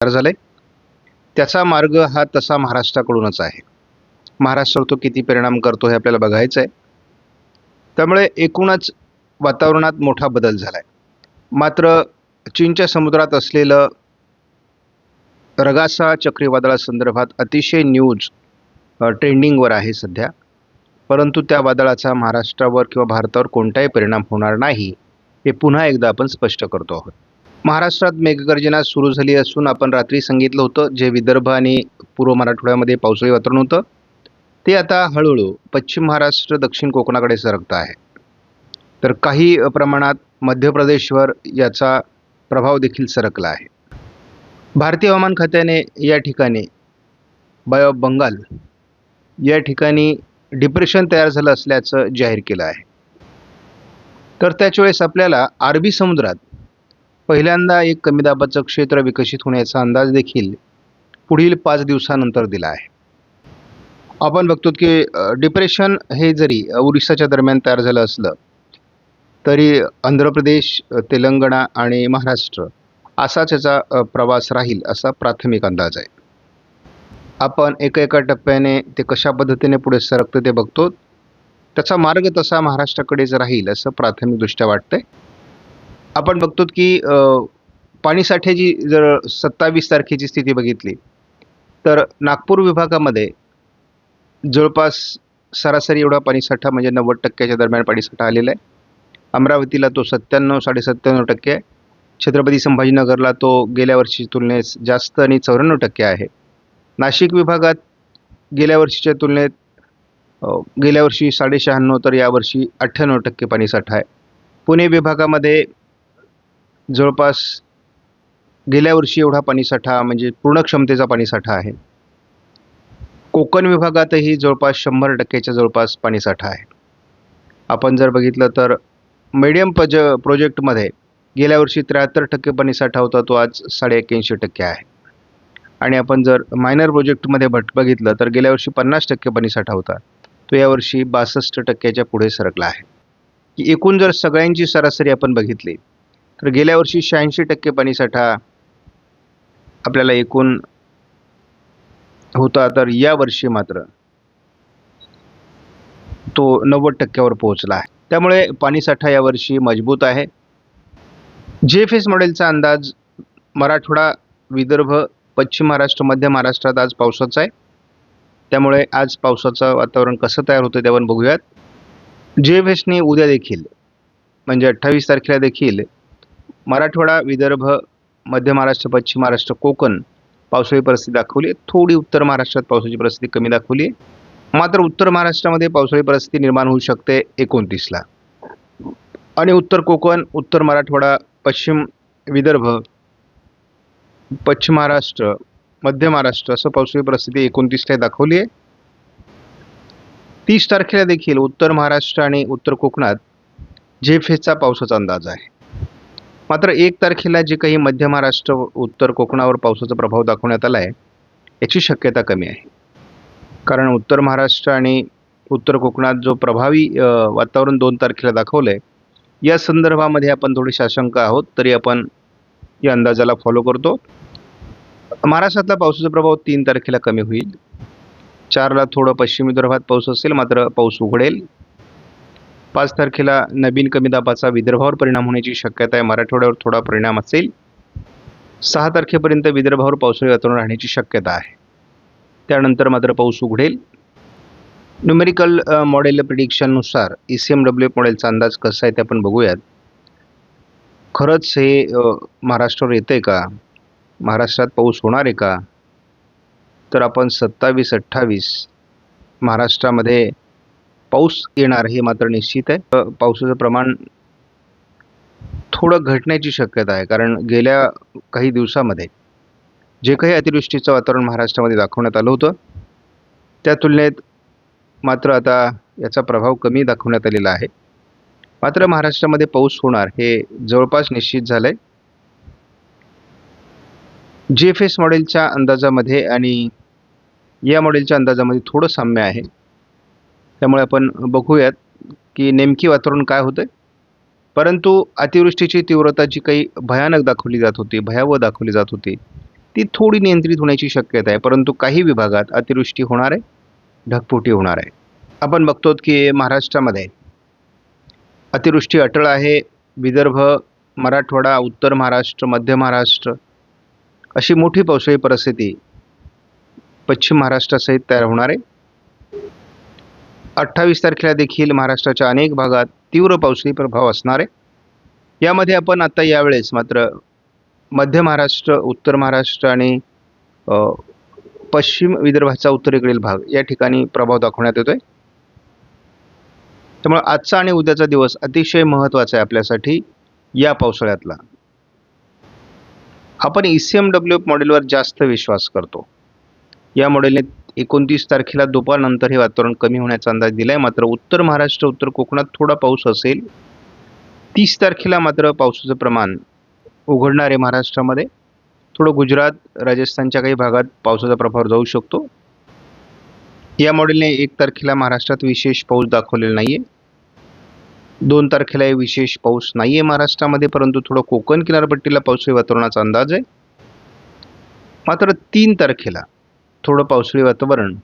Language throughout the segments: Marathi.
तयार झालाय. त्याचा मार्ग हा तसा महाराष्ट्राकडूनच आहे. महाराष्ट्रावर तो किती परिणाम करतो हे आपल्याला बघायचं आहे त्यामुळे एकूणच वातावरणात मोठा बदल झाला आहे मात्र चीनच्या समुद्रात असलेलं रगासा चक्रीवादळासंदर्भात अतिशय न्यूज ट्रेंडिंगवर आहे सध्या. परंतु त्या वादळाचा महाराष्ट्रावर किंवा भारतावर कोणताही परिणाम होणार नाही हे पुन्हा एकदा आपण स्पष्ट करतो आहोत. महाराष्ट्रात मेघगर्जना सुरू झाली असून आपण रात्री सांगितलं होतं जे विदर्भ आणि पूर्व मराठवाड्यामध्ये पावसाळी वातावरण होतं ते आता हळूहळू पश्चिम महाराष्ट्र दक्षिण कोकणाकडे सरकतं आहे. तर काही प्रमाणात मध्य प्रदेशवर याचा प्रभाव देखील सरकला आहे. भारतीय हवामान खात्याने या ठिकाणी बाय ऑफ बंगाल या ठिकाणी डिप्रेशन तयार झालं असल्याचं जाहीर केलं आहे. तर त्याच वेळेस आपल्याला अरबी समुद्रात पहिल्यांदा एक कमी दाबाचं क्षेत्र विकसित होण्याचा अंदाज देखील पुढील पाच दिवसानंतर दिला आहे. आपण बघतो की डिप्रेशन हे जरी उरिसाच्या दरम्यान तयार झालं असलं तरी आंध्र प्रदेश तेलंगणा आणि महाराष्ट्र असाच याचा प्रवास राहील असा प्राथमिक अंदाज आहे. आपण एका एका टप्प्याने ते कशा पद्धतीने पुढे सरकतं ते बघतो. त्याचा मार्ग तसा महाराष्ट्राकडेच राहील असं प्राथमिकदृष्ट्या वाटतंय. आपण बघतो की पाणीसाठ्याची जर सत्तावीस तारखेची स्थिती बघितली तर नागपूर विभागामध्ये जवळपास सरासरी एवढा पाणीसाठा म्हणजे नव्वद टक्क्याच्या दरम्यान पाणीसाठा आलेला आहे. अमरावतीला तो सत्त्याण्णव साडेसत्त्याण्णव टक्के आहे. छत्रपती संभाजीनगरला तो गेल्या वर्षीच्या तुलनेत जास्त आणि चौऱ्याण्णव टक्के आहे. नाशिक विभागात गेल्या वर्षीच्या तुलनेत गेल्या वर्षी साडेशहाण्णव तर यावर्षी अठ्ठ्याण्णव टक्के पाणीसाठा आहे. पुणे विभागामध्ये जवळपास गेल्या वर्षी एवढा पाणीसाठा म्हणजे पूर्ण क्षमतेचा पाणीसाठा आहे. कोकण विभागातही जवळपास शंभर टक्क्याच्या जवळपास पाणीसाठा आहे. आपण जर बघितलं तर मीडियम पज प्रोजेक्टमध्ये गेल्या वर्षी त्र्याहत्तर टक्के पाणीसाठा होता तो आज साडे एक्क्याऐंशी टक्के आहे. आणि आपण जर मायनर प्रोजेक्टमध्ये भट बघितलं तर गेल्या वर्षी पन्नास टक्के पाणीसाठा होता तो यावर्षी बासष्ट टक्क्याच्या पुढे सरकला आहे. की एकूण जर सगळ्यांची सरासरी आपण बघितली तर गेल्या वर्षी शहाऐंशी टक्के पाणीसाठा आपल्याला एकूण होता तर यावर्षी मात्र तो नव्वद टक्क्यावर पोहोचला आहे. त्यामुळे पाणीसाठा यावर्षी मजबूत आहे. जे एफ एस मॉडेलचा अंदाज मराठवाडा विदर्भ पश्चिम महाराष्ट्र मध्य महाराष्ट्रात आज पावसाचा आहे. त्यामुळे आज पावसाचं वातावरण कसं तयार होतं त्यावर बघूयात. जे एफ एसने उद्या देखील म्हणजे अठ्ठावीस तारखेला देखील मराठवाडा विदर्भ मध्य महाराष्ट्र पश्चिम महाराष्ट्र कोकण पावसाळी परिस्थिती दाखवली. आहे थोडी उत्तर महाराष्ट्रात पावसाची परिस्थिती कमी दाखवली. आहे मात्र उत्तर महाराष्ट्रामध्ये पावसाळी परिस्थिती निर्माण होऊ शकते एकोणतीसला. आणि उत्तर कोकण उत्तर मराठवाडा पश्चिम विदर्भ पश्चिम महाराष्ट्र मध्य महाराष्ट्र असं पावसाळी परिस्थिती एकोणतीसला दाखवली आहे. तीस तारखेला देखील उत्तर महाराष्ट्र आणि उत्तर कोकणात जेफेचा पावसाचा अंदाज आहे. मात्र एक तारखेला जे काही मध्य महाराष्ट्र उत्तर कोकणावर पावसाचा प्रभाव दाखवण्यात आला आहे याची शक्यता कमी आहे. कारण उत्तर महाराष्ट्र आणि उत्तर कोकणात जो प्रभावी वातावरण दोन तारखेला दाखवलं आहे या संदर्भामध्ये आपण थोडीशी आशंका आहोत तरी आपण या अंदाजाला फॉलो करतो. महाराष्ट्रातला पावसाचा प्रभाव तीन तारखेला कमी होईल. चारला थोडं पश्चिम विदर्भात पाऊस असेल मात्र पाऊस उघडेल. पाच तारखेला नवीन कमी दाबाचा विदर्भावर परिणाम होण्याची शक्यता आहे. मराठवाड्यावर थोडा परिणाम असेल सहा तारखेपर्यंत विदर्भावर पावसाळी वातावरण राहण्याची शक्यता आहे. त्यानंतर मात्र पाऊस उघडेल. न्यूमेरिकल मॉडेल प्रिडिक्शननुसार ई सी एम डब्ल्यू मॉडेलचा अंदाज कसा आहे ते आपण बघूयात. खरंच हे महाराष्ट्रावर येतं आहे का? महाराष्ट्रात पाऊस होणार आहे का? तर आपण सत्तावीस अठ्ठावीस महाराष्ट्रामध्ये पाऊस येणार हे मात्र निश्चित आहे. पावसाचं प्रमाण थोडं घटण्याची शक्यता आहे कारण गेल्या काही दिवसामध्ये जे काही अतिवृष्टीचं वातावरण महाराष्ट्रामध्ये दाखवण्यात आलं होतं त्या तुलनेत मात्र आता याचा प्रभाव कमी दाखवण्यात आलेला आहे. मात्र महाराष्ट्रामध्ये पाऊस होणार हे जवळपास निश्चित झालं आहे जी एफ एस मॉडेलच्या अंदाजामध्ये आणि या मॉडेलच्या अंदाजामध्ये थोडं साम्य आहे. त्यामुळे आपण बघूयात की नेमकी वातावरण काय होतं परंतु अतिवृष्टीची तीव्रता जी काही भयानक दाखवली जात होती भयावह दाखवली जात होती ती थोडी नियंत्रित होण्याची शक्यता आहे. परंतु काही विभागात अतिवृष्टी होणार आहे ढगफुटी होणार आहे. आपण बघतो की महाराष्ट्रामध्ये अतिवृष्टी अटळ आहे. विदर्भ मराठवाडा उत्तर महाराष्ट्र मध्य महाराष्ट्र अशी मोठी पावसाळी परिस्थिती पश्चिम महाराष्ट्रासहित तयार होणार आहे. अठ्ठावीस तारखेला देखील महाराष्ट्राच्या अनेक भागात तीव्र पावसाळी प्रभाव असणार आहे. यामध्ये आपण आता यावेळेस मात्र मध्य महाराष्ट्र उत्तर महाराष्ट्र आणि पश्चिम विदर्भाचा उत्तरेकडील भाग या ठिकाणी प्रभाव दाखवण्यात येतो आहे त्यामुळे आजचा आणि उद्याचा दिवस अतिशय महत्त्वाचा आहे आपल्यासाठी या पावसाळ्यातला. आपण E C M W F मॉडेलवर जास्त विश्वास करतो. या मॉडेलने एकोणतीस तारखेला दुपारनंतर हे वातावरण कमी होण्याचा अंदाज दिला आहे मात्र उत्तर महाराष्ट्र उत्तर कोकणात थोडा पाऊस असेल. तीस तारखेला मात्र पावसाचं प्रमाण उघडणार आहे महाराष्ट्रामध्ये. थोडं गुजरात राजस्थानच्या काही भागात पावसाचा प्रभाव जाऊ शकतो. या मॉडेलने एक तारखेला महाराष्ट्रात विशेष पाऊस दाखवलेला नाही आहे दोन तारखेला हे विशेष पाऊस नाही आहे महाराष्ट्रामध्ये परंतु थोडं कोकण किनारपट्टीला पावसाळी वातावरणाचा अंदाज आहे. मात्र तीन तारखेला थोडं पावसाळी वातावरण.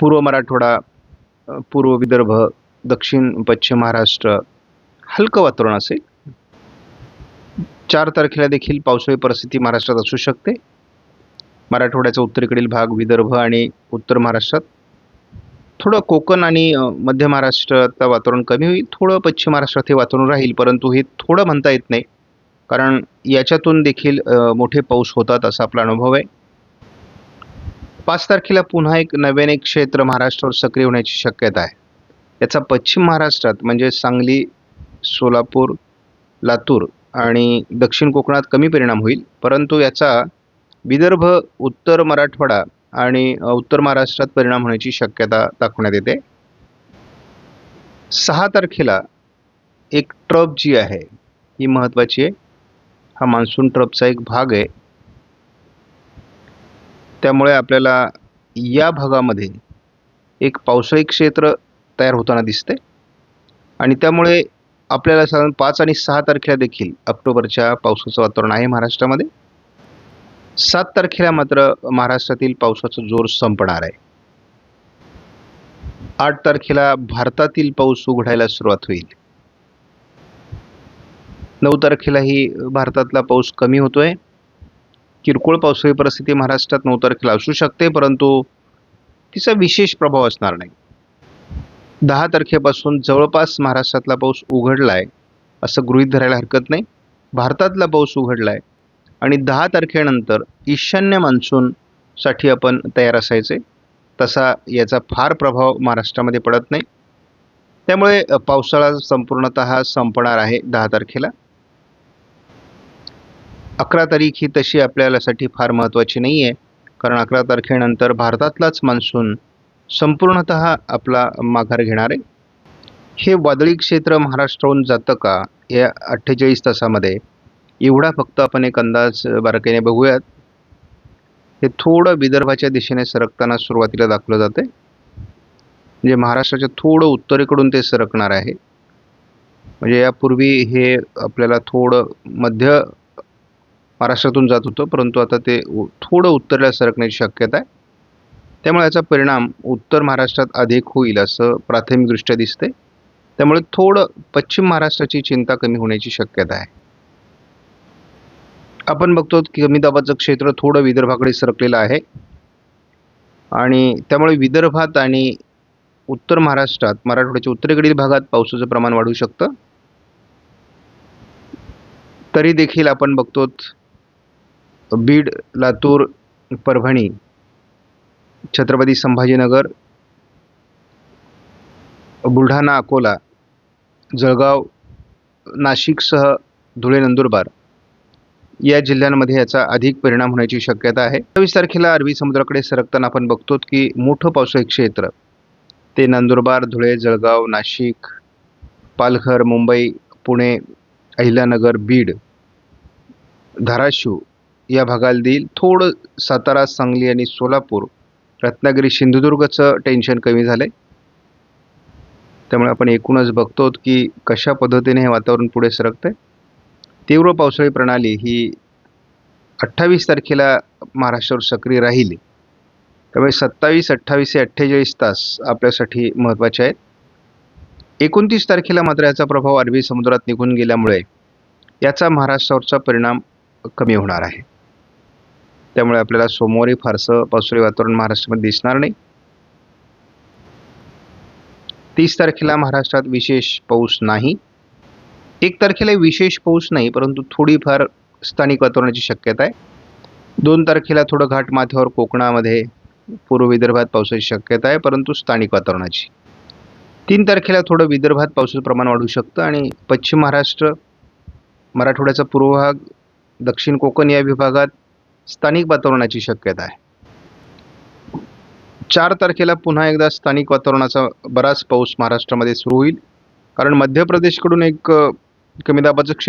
पूर्व मराठवाडा पूर्व विदर्भ दक्षिण पश्चिम महाराष्ट्र हलकं वातावरण असेल. चार तारखेला देखील पावसाळी परिस्थिती महाराष्ट्रात असू शकते. मराठवाड्याचा उत्तरेकडील भाग विदर्भ आणि उत्तर महाराष्ट्रात. थोडं कोकण आणि मध्य महाराष्ट्राचं वातावरण कमी होईल. थोडं पश्चिम महाराष्ट्रात हे वातावरण राहील परंतु हे थोडं म्हणता येत नाही. कारण याच्यातून देखील मोठे पाऊस होतात असा आपला अनुभव आहे. पाच तारखेला पुन्हा एक नव्याने क्षेत्र महाराष्ट्रावर सक्रिय होण्याची शक्यता आहे. याचा पश्चिम महाराष्ट्रात म्हणजे सांगली सोलापूर लातूर आणि दक्षिण कोकणात कमी परिणाम होईल. परंतु याचा विदर्भ उत्तर मराठवाडा आणि उत्तर महाराष्ट्रात परिणाम होण्याची शक्यता दाखवण्यात येते. सहा तारखेला एक ट्रप जी आहे ही महत्त्वाची आहे. हा मान्सून ट्रपचा एक भाग आहे. त्यामुळे आपल्याला या भागामध्ये एक पावसाळी क्षेत्र तयार होताना दिसते आणि त्यामुळे आपल्याला साधारण पाच आणि सहा तारखेला देखील ऑक्टोबरच्या पावसाचं वातावरण आहे महाराष्ट्रामध्ये. सात तारखेला मात्र महाराष्ट्रातील पावसाचा जोर संपणार आहे. आठ तारखेला भारतातील पाऊस उघडायला सुरुवात होईल. नऊ तारखेलाही भारतातला पाऊस कमी होतोय. किरकोळ पावसाळी परिस्थिती महाराष्ट्रात नऊ तारखेला असू शकते परंतु तिचा विशेष प्रभाव असणार नाही. दहा तारखेपासून जवळपास महाराष्ट्रातला पाऊस उघडला आहे असं गृहीत धरायला हरकत नाही. भारतातला पाऊस उघडला आहे आणि दहा तारखेनंतर ईशान्य मान्सूनसाठी आपण तयार असायचे तसा याचा फार प्रभाव महाराष्ट्रामध्ये पडत नाही. त्यामुळे पावसाळा संपूर्णत संपणार आहे दहा तारखेला. अकरा तारीख ही तशी आपल्यासाठी फार महत्त्वाची नाही आहे कारण अकरा तारखेनंतर भारतातलाच मान्सून संपूर्णत आपला माघार घेणार आहे. हे वादळी क्षेत्र महाराष्ट्राहून जातं का? या अठ्ठेचाळीस तासामध्ये. एवढा फक्त आपण एक अंदाज बारकाईने बघूयात. हे थोडं विदर्भाच्या दिशेने सरकताना सुरुवातीला दाखवलं जाते म्हणजे महाराष्ट्राच्या थोडं उत्तरेकडून ते सरकणार आहे. म्हणजे यापूर्वी हे आपल्याला थोडं मध्य महाराष्ट्रातून जात होतं परंतु आता ते उ- थोडं उत्तरेला सरकण्याची शक्यता आहे. त्यामुळे याचा परिणाम उत्तर महाराष्ट्रात अधिक होईल असं प्राथमिकदृष्ट्या दिसते त्यामुळे थोडं पश्चिम महाराष्ट्राची चिंता कमी होण्याची शक्यता आहे. आपण बघतो की कमी दाबाचं क्षेत्र थोडं विदर्भाकडे सरकलेलं आहे. आणि त्यामुळे विदर्भात आणि उत्तर महाराष्ट्रात मराठवाड्याच्या उत्तरेकडील भागात पावसाचं प्रमाण वाढू शकतं. तरी देखील आपण बघतो बीड लातूर परभणी छत्रपती संभाजीनगर बुलढाणा अकोला जळगाव नाशिकसह धुळे नंदुरबार या जिल्ह्यांमध्ये याचा अधिक परिणाम होण्याची शक्यता आहे. सव्वीस तारखेला अरबी समुद्राकडे सरकताना आपण बघतो की मोठं पावसाळी क्षेत्र ते नंदुरबार धुळे जळगाव नाशिक पालघर मुंबई पुणे अहिल्यानगर बीड धाराशिव या भागाला देईल. थोडं सातारा सांगली आणि सोलापूर रत्नागिरी सिंधुदुर्गचं टेन्शन कमी झालं आहे त्यामुळे आपण एकूणच बघतो की कशा पद्धतीने हे वातावरण पुढे सरकतं आहे तीव्र पावसाळी प्रणाली ही अठ्ठावीस तारखेला महाराष्ट्रावर सक्रिय राहील. त्यामुळे सत्तावीस अठ्ठावीस ते अठ्ठेचाळीस तास आपल्यासाठी महत्त्वाचे आहेत. एकोणतीस तारखेला मात्र याचा प्रभाव अरबी समुद्रात निघून गेल्यामुळे याचा महाराष्ट्रावरचा परिणाम कमी होणार आहे. त्यामुळे आपल्याला सोमवारी फारसं पावसाळी वातावरण महाराष्ट्रामध्ये दिसणार नाही. तीस तारखेला महाराष्ट्रात विशेष पाऊस नाही. एक तारखेला विशेष पाऊस नाही परंतु थोडीफार स्थानिक वातावरणाची शक्यता आहे. दोन तारखेला थोडं घाट माथ्यावर कोकणामध्ये पूर्व विदर्भात पावसाची शक्यता आहे परंतु स्थानिक वातावरणाची. तीन तारखेला थोडं विदर्भात पावसाचं प्रमाण वाढू शकतं आणि पश्चिम महाराष्ट्र मराठवाड्याचा पूर्व भाग दक्षिण कोकण या विभागात स्थानिक वातावरणाची शक्यता आहे. चार तारखेला पुन्हा एकदा स्थानिक वातावरणाचा बराच पाऊस महाराष्ट्रामध्ये सुरू होईल. कारण मध्य प्रदेशकडून एक कमी दाबाचं क्षेत्र